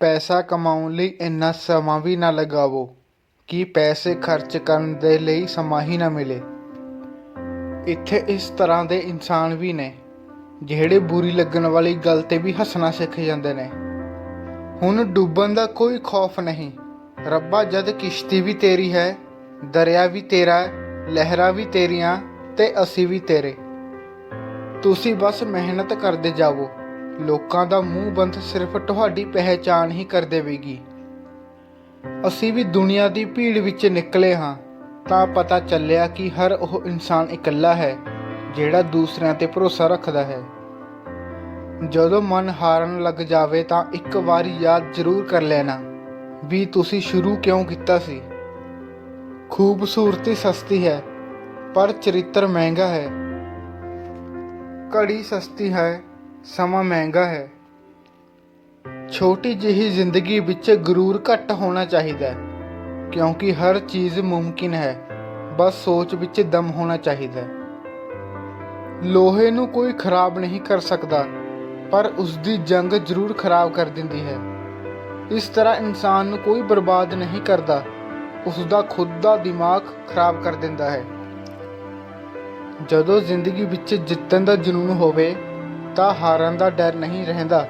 ਪੈਸਾ ਕਮਾਉਣ ਲਈ ਇੰਨਾ ਸਮਾਂ ਵੀ ਨਾ ਲਗਾਵੋ ਕਿ ਪੈਸੇ ਖਰਚ ਕਰਨ ਦੇ ਲਈ ਸਮਾਂ ਹੀ ਨਾ ਮਿਲੇ। ਇੱਥੇ ਇਸ ਤਰ੍ਹਾਂ ਦੇ ਇਨਸਾਨ ਵੀ ਨੇ, ਜਿਹੜੇ ਬੁਰੀ ਲੱਗਣ ਵਾਲੀ ਗੱਲ ਤੇ ਵੀ ਹੱਸਣਾ ਸਿੱਖ ਜਾਂਦੇ ਨੇ। ਹੁਣ ਡੁੱਬਣ ਦਾ ਕੋਈ ਖੌਫ ਨਹੀਂ। ਰੱਬਾ, ਜਦ ਕਿਸ਼ਤੀ ਵੀ ਤੇਰੀ ਹੈ, ਦਰਿਆ ਵੀ ਤੇਰਾ ਲਹਿਰਾਂ ਵੀ ਤੇਰੀਆਂ ਤੇ ਅਸੀਂ ਵੀ ਤੇਰੇ। ਤੁਸੀਂ ਬਸ ਮਿਹਨਤ ਕਰਦੇ ਜਾਵੋ। ਲੋਕਾਂ ਦਾ ਮੂੰਹ ਬੰਦ ਸਿਰਫ ਤੁਹਾਡੀ ਪਹਿਚਾਣ ਹੀ ਕਰ ਦੇਵੇਗੀ। ਅਸੀਂ ਵੀ ਦੁਨੀਆ ਦੀ ਭੀੜ ਵਿੱਚ ਨਿਕਲੇ ਹਾਂ, ਤਾਂ ਪਤਾ ਚੱਲਿਆ ਕਿ ਹਰ ਉਹ ਇਨਸਾਨ ਇਕੱਲਾ ਹੈ, ਜਿਹੜਾ ਦੂਸਰਿਆਂ ਤੇ ਭਰੋਸਾ ਰੱਖਦਾ ਹੈ। ਜਦੋਂ ਮਨ ਹਾਰਨ ਲੱਗ ਜਾਵੇ ਤਾਂ ਇੱਕ ਵਾਰੀ ਯਾਦ ਜ਼ਰੂਰ ਕਰ ਲੈਣਾ, ਵੀ ਤੁਸੀਂ ਸ਼ੁਰੂ ਕਿਉਂ ਕੀਤਾ ਸੀ। ਖੂਬਸੂਰਤੀ ਸਸਤੀ ਹੈ, ਪਰ ਚਰਿੱਤਰ ਮਹਿੰਗਾ ਹੈ। ਘੜੀ ਸਸਤੀ ਹੈ ਸਮਾਂ ਮਹਿੰਗਾ ਹੈ। ਛੋਟੀ ਜਿਹੀ ਜ਼ਿੰਦਗੀ ਵਿੱਚ ਗਰੂਰ ਘੱਟ ਹੋਣਾ ਚਾਹੀਦਾ ਹੈ, ਕਿਉਂਕਿ ਹਰ ਚੀਜ਼ ਮੁਮਕਿਨ ਹੈ, ਬਸ ਸੋਚ ਵਿੱਚ ਦਮ ਹੋਣਾ ਚਾਹੀਦਾ ਹੈ। ਲੋਹੇ ਨੂੰ ਕੋਈ ਖਰਾਬ ਨਹੀਂ ਕਰ ਸਕਦਾ, ਪਰ ਉਸ ਦੀ ਜੰਗ ਜ਼ਰੂਰ ਖਰਾਬ ਕਰ ਦਿੰਦੀ ਹੈ। ਇਸ ਤਰ੍ਹਾਂ ਇਨਸਾਨ ਨੂੰ ਕੋਈ ਬਰਬਾਦ ਨਹੀਂ ਕਰਦਾ ਉਸ ਦਾ ਖੁਦ ਦਾ ਦਿਮਾਗ ਖਰਾਬ ਕਰ ਦਿੰਦਾ ਹੈ। ਜਦੋਂ ਜ਼ਿੰਦਗੀ ਵਿੱਚ ਜਿੱਤਣ ਦਾ ਜਨੂਨ ਹੋਵੇ ਤਾਂ ਹਾਰਨ ਦਾ ਡਰ ਨਹੀਂ ਰਹਿੰਦਾ।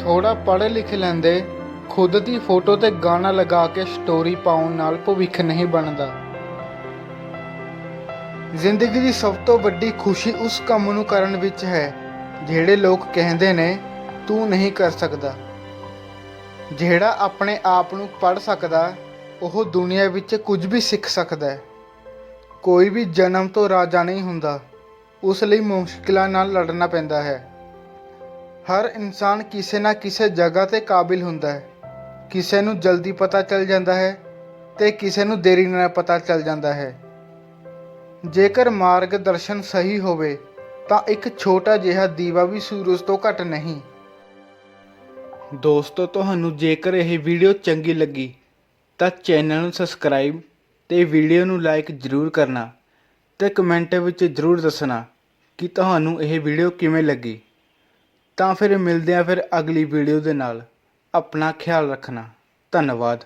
ਥੋੜਾ ਪੜ੍ਹ ਲਿਖ ਲੈਂਦੇ, ਖੁਦ ਦੀ ਫੋਟੋ ਤੇ ਗਾਣਾ ਲਗਾ ਕੇ ਸਟੋਰੀ ਪਾਉਣ ਨਾਲ ਭਵਿੱਖ ਨਹੀਂ ਬਣਦਾ। ਜ਼ਿੰਦਗੀ ਦੀ ਸਭ ਤੋਂ ਵੱਡੀ ਖੁਸ਼ੀ ਉਸ ਕੰਮ ਨੂੰ ਕਰਨ ਵਿੱਚ ਹੈ, ਜਿਹੜੇ ਲੋਕ ਕਹਿੰਦੇ ਨੇ, ਤੂੰ ਨਹੀਂ ਕਰ ਸਕਦਾ। ਜਿਹੜਾ ਆਪਣੇ ਆਪ ਨੂੰ ਪੜ੍ਹ ਸਕਦਾ, ਉਹ ਦੁਨੀਆ ਵਿੱਚ ਕੁਝ ਵੀ ਸਿੱਖ ਸਕਦਾ ਹੈ। ਕੋਈ ਵੀ ਜਨਮ ਤੋਂ ਰਾਜਾ ਨਹੀਂ ਹੁੰਦਾ। ਉਸ ਲਈ ਮੁਸ਼ਕਿਲਾਂ ਨਾਲ ਲੜਨਾ ਪੈਂਦਾ ਹੈ। ਹਰ ਇਨਸਾਨ ਕਿਸੇ ਨਾ ਕਿਸੇ ਜਗ੍ਹਾ ਤੇ ਕਾਬਿਲ ਹੁੰਦਾ ਹੈ। ਕਿਸੇ ਨੂੰ ਜਲਦੀ ਪਤਾ ਚੱਲ ਜਾਂਦਾ ਹੈ ਤੇ ਕਿਸੇ ਨੂੰ ਦੇਰੀ ਨਾਲ ਪਤਾ ਚੱਲ ਜਾਂਦਾ ਹੈ। ਜੇਕਰ ਮਾਰਗ ਦਰਸ਼ਨ ਸਹੀ ਹੋਵੇ, ਤਾਂ ਇੱਕ ਛੋਟਾ ਜਿਹਾ ਦੀਵਾ ਵੀ ਸੂਰਜ ਤੋਂ ਘੱਟ ਨਹੀਂ। ਦੋਸਤੋ, ਤੁਹਾਨੂੰ ਜੇਕਰ ਇਹ ਵੀਡੀਓ ਚੰਗੀ ਲੱਗੀ, ਤਾਂ ਚੈਨਲ ਨੂੰ ਸਬਸਕ੍ਰਾਈਬ ਤੇ ਵੀਡੀਓ ਨੂੰ ਲਾਈਕ ਜ਼ਰੂਰ ਕਰਨਾ ਤੇ ਕਮੈਂਟ ਵਿੱਚ ਜ਼ਰੂਰ ਦੱਸਣਾ। ਕਿ ਤੁਹਾਨੂੰ ਇਹ ਵੀਡੀਓ ਕਿਵੇਂ ਲੱਗੀ? ਤਾਂ ਫਿਰ ਮਿਲਦੇ ਹਾਂ ਫਿਰ ਅਗਲੀ ਵੀਡੀਓ ਦੇ ਨਾਲ। ਆਪਣਾ ਖਿਆਲ ਰੱਖਣਾ। ਧੰਨਵਾਦ।